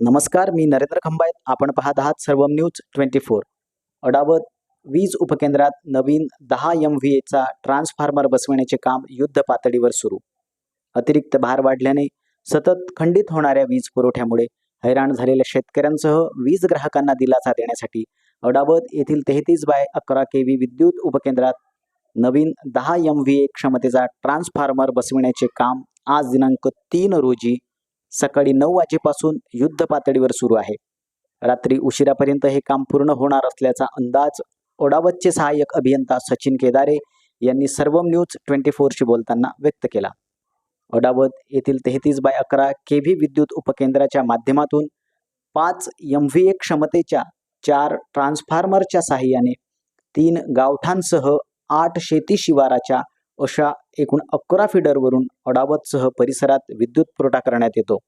नमस्कार मी नरेंद्र खंबायत आपण पाहत आहात सर्वम न्यूज ट्वेंटी फोर. अडावत वीज उपकेंद्रात नवीन दहा एम व्ही एचा ट्रान्सफॉर्मर बसविण्याचे काम युद्ध पातळीवर सुरू. अतिरिक्त भार वाढल्याने सतत खंडित होणाऱ्या वीज पुरवठ्यामुळे हैराण झालेल्या शेतकऱ्यांसह वीज ग्राहकांना दिलासा देण्यासाठी अडावत येथील तेहतीस बाय अकरा के व्ही विद्युत उपकेंद्रात नवीन दहा एम व्ही ए क्षमतेचा ट्रान्सफॉर्मर बसविण्याचे काम आज दिनांक तीन रोजी सकाळी नऊ वाजेपासून युद्ध पातळीवर सुरू आहे. रात्री उशिरापर्यंत हे काम पूर्ण होणार असल्याचा अंदाज ओडावतचे सहाय्यक अभियंता सचिन केदारे यांनी सर्वम न्यूज ट्वेंटी फोरशी बोलताना व्यक्त केला. ओडावत येथील तेहतीस बाय अकरा के व्ही विद्युत उपकेंद्राच्या माध्यमातून पाच एम व्ही ए क्षमतेच्या चार ट्रान्सफॉर्मरच्या साहाय्याने तीन गावठांसह आठ शेती शिवाराच्या अशा एकूण अकरा फिडरवरून अडावतसह परिसरात विद्युत पुरवठा करण्यात येतो.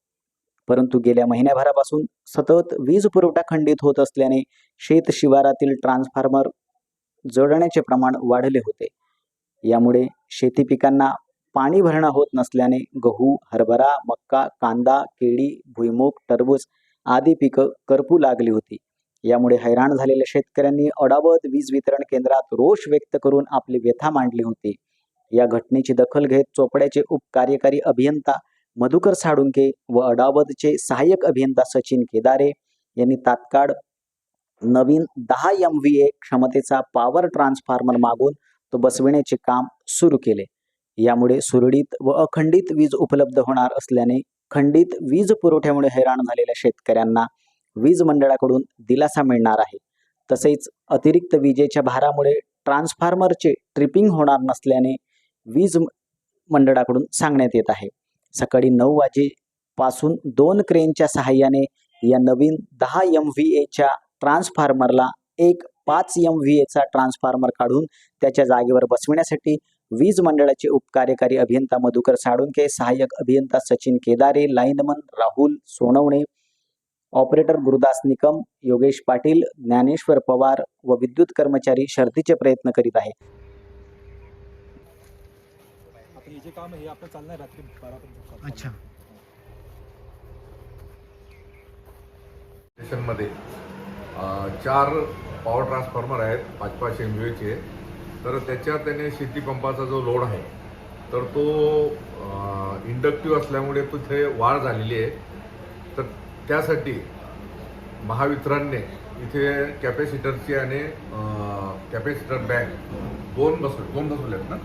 परंतु गेल्या महिन्याभरापासून सतत वीज पुरवठा खंडित होत असल्याने शेत शिवारातील ट्रान्सफॉर्मर जोडण्याचे प्रमाण वाढले होते. यामुळे शेती पिकांना पाणी भरणा होत नसल्याने गहू हरभरा मक्का कांदा केळी भुईमूग टरबूज आदी पिकं करपू लागली होती. यामुळे हैराण झालेल्या शेतकऱ्यांनी अडावत वीज वितरण केंद्रात रोष व्यक्त करून आपली व्यथा मांडली होती. या घटनेची दखल घेत चोपड्याचे उपकार्यकारी अभियंता मधुकर साडुंके व अडावतचे सहाय्यक अभियंता सचिन केदारे यांनी तात्काळ नवीन दहा एम व्ही ए क्षमतेचा पॉवर ट्रान्सफॉर्मर मागून तो बसविण्याचे काम सुरू केले. यामुळे सुरळीत व अखंडित वीज उपलब्ध होणार असल्याने खंडित वीज पुरवठ्यामुळे हैराण झालेल्या शेतकऱ्यांना वीज मंडळाकडून दिलासा मिळणार आहे. तसेच अतिरिक्त विजेच्या भारामुळे ट्रान्सफॉर्मरचे ट्रिपिंग होणार नसल्याने वीज मंडळाकडून सांगण्यात येत आहे. सकाळी नऊ वाजेपासून दोन क्रेनच्या सहाय्याने या नवीन दहा एम व्ही एच्या ट्रान्सफॉर्मरला एक पाच एम व्ही एचा ट्रान्सफॉर्मर काढून त्याच्या जागेवर बसविण्यासाठी वीज मंडळाचे उपकार्यकारी अभियंता मधुकर साळुंके सहाय्यक अभियंता सचिन केदारे लाईनमन राहुल सोनवणे ऑपरेटर गुरुदास निकम योगेश पाटील ज्ञानेश्वर पवार व विद्युत कर्मचारी शर्दीचे प्रयत्न करीत आहेत आता हे जे काम हे आपलं चालणार रात्री बारापर्यंत अच्छा. स्टेशनमध्ये चार पॉवर ट्रान्सफॉर्मर आहेत पाच पाच एम चे. तर त्याच्यात त्याने शेती पंपाचा जो लोड आहे तर तो इंडक्टिव्ह असल्यामुळे तिथे वाढ झालेली आहे. तर त्यासाठी महावितरणने इथे कॅपॅसिटरची आणि कॅपॅसिटर बँक दोन बसवले दोन बसवले आहेत ना?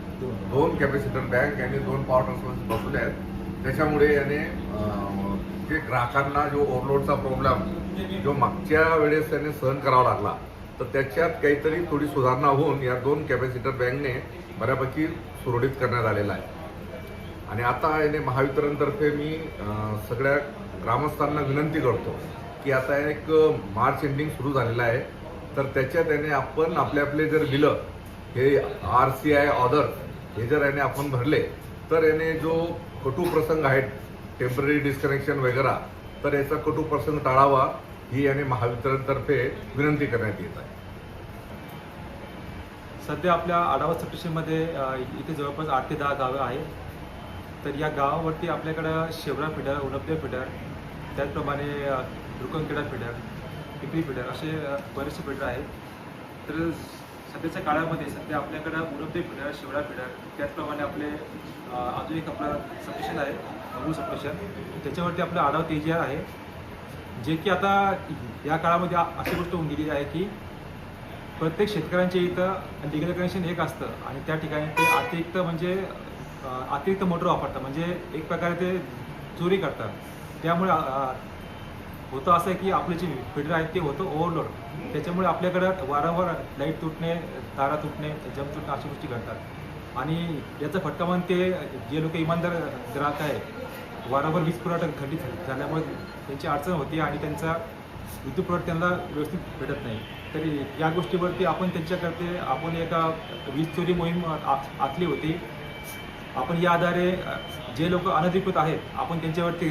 दोन कॅपॅसिटर बँक आणि दोन पॉवर ट्रान्सफॉर्मर्स बसवले आहेत. त्याच्यामुळे याने जे ग्राहकांना जो ओव्हरलोडचा प्रॉब्लेम जो मागच्या वेळेस त्याने सहन करावा लागला तर त्याच्यात काहीतरी थोडी सुधारणा होऊन या दोन कॅपॅसिटर बँकने बऱ्यापैकी सुरळीत करण्यात आलेला आहे. आणि आता याने महावितरणतर्फे मी सगळ्या ग्रामस्थांना विनंती करतो की आता एक मार्च एंडिंग सुरू झालेलं आहे. तर त्याच्यात याने आपण आपले आपले जर बिलं हे आर सी आय ऑर्डर हे जर याने आपण भरले तर याने जो कटू प्रसंग आहेत टेंपररी डिस्कनेक्शन वगैरे तर याचा कटू प्रसंग टाळावा ही याने महावितरणतर्फे विनंती करण्यात येत आहे. सध्या आपल्या आढावा सबस्टेशनमध्ये इथे जवळपास आठ ते दहा गावं आहेत. तर या गावावरती आपल्याकडं शेवरा फिडर उडपदे फिडर त्याचप्रमाणे अ, दुर्गमखेडा फिडर पिपरी फिडर असे बरेचसे फिडर आहेत. तर सध्याच्या काळामध्ये सध्या आपल्याकडं उरबदे फिडर शिवडा फिडर त्याचप्रमाणे आपले अजून एक आपलं सबस्टेशन आहे नवू सबस्टेशन त्याच्यावरती आपलं आढावा तेजी आहे. जे की आता या काळामध्ये अशी गोष्ट होऊन गेलेली आहे की प्रत्येक शेतकऱ्यांच्या इथं लिगल कनेक्शन एक असतं आणि त्या ठिकाणी ते अतिरिक्त म्हणजे अतिरिक्त मोटर वापरतात. म्हणजे एक प्रकारे ते चोरी करतात. त्यामुळे होतं असं आहे की आपले जे फिडर आहेत ते होतं ओव्हरलोड त्याच्यामुळे आपल्याकडं वारंवार लाइट तुटणे तारा तुटणे जम तुटणे अशा गोष्टी घडतात. आणि याचा फटका म्हणून ते जे लोक इमानदार ग्राहक आहे वारंवार वीज पुरवठा खंडित झाल्यामुळे त्यांची अडचण होते आणि त्यांचा विद्युत पुरवठा त्यांना व्यवस्थित भेटत नाही. तरी या गोष्टीवरती आपण त्यांच्याकडे आपण एका वीज चोरी मोहीम आ- आखली होती. आपण या आधारे जे लोक अनधिकृत आहेत आपण त्यांच्यावरती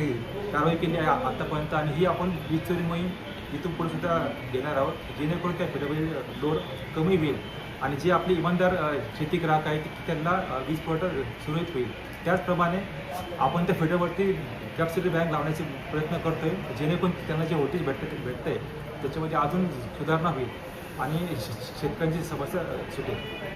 कारवाई केली आहे आतापर्यंत आणि ही आपण वीज चोरी मोहीम इथून पुढे सुद्धा घेणार आहोत जेणेकरून त्या फिडरवरील लोड कमी होईल आणि जे आपले इमानदार शेती ग्राहक आहेत त्यांना वीज पुरवठा सुरळीत होईल. त्याचप्रमाणे आपण त्या फिडरवरती कॅपसिटी बँक लावण्याचे प्रयत्न करतोय जेणेकरून त्यांना जे व्होल्टेज भेटतं भेटतंय त्याच्यामध्ये अजून सुधारणा होईल आणि शेतकऱ्यांची समस्या सुटेल.